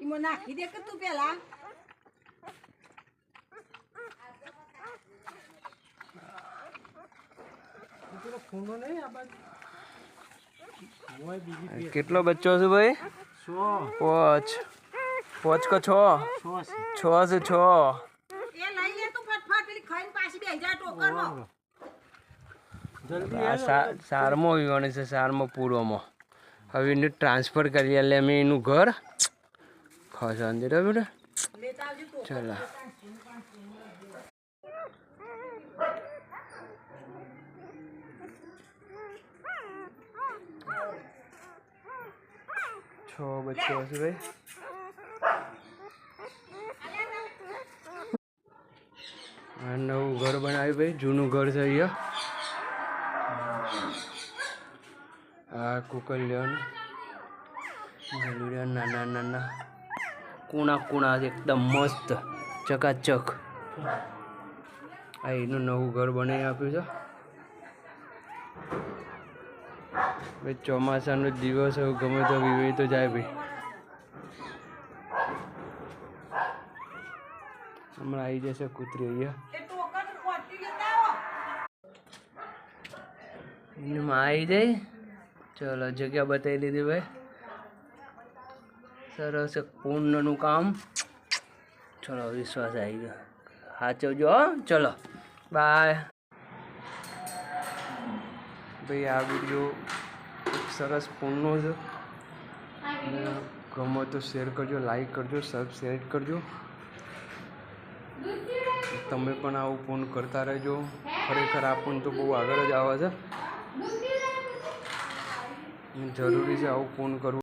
એમાં નાખી દે કે તું પેલા? કેટલો બચ્ચો છે ભાઈ? પોચ. પોચ કો છો? છો છે. છ છે છ. એ લઈ લે તું ફટફટ પેલી ખાઈને પાછી બેસી જા ટોકરમાં. જલ્દી આ સા- સારમો વિવાણી છે સારમો પૂર્વમાં હવે એને ટ્રાન્સફર કરી એટલે અમે એનું ઘર. ખાસ અંદર બેટા ચાલો છ બચ્ચો હશે ભાઈ નવું ઘર બનાવ્યું ભાઈ જૂનું ઘર છે અહીંયા આ કુકલિયન ગલુડિયન નાના નાના કુણા કુણા એકદમ મસ્ત, ચકાચક. આ એનું નવું ઘર બનાવી આપ્યું છે. ચોમાસાનો દિવસ હવે ગમે તો વિવે તો જાય ભાઈ. હમણાં આવી જશે કૂતરી અહીંયા. એમાં આવી જાય? ચલો, જગ્યા બતાવી દીધી ભાઈ. સરસ પૂર્ણનું કામ. ચલો, વિશ્વાસ આવી ગયો. સાચવજો ચલો બાય ભાઈ, આ વીડિયો સરસ પૂર્ણનો છે. ગમો તો શેર કરજો લાઈક કરજો સબસ્ક્રાઈબ કરજો. તમે પણ આવું ફોન કરતા રહેજો. ખરેખર આ ફોન તો બહુ આગળ જ આવે છે. જરૂરી છે આવું ફોન કરવું.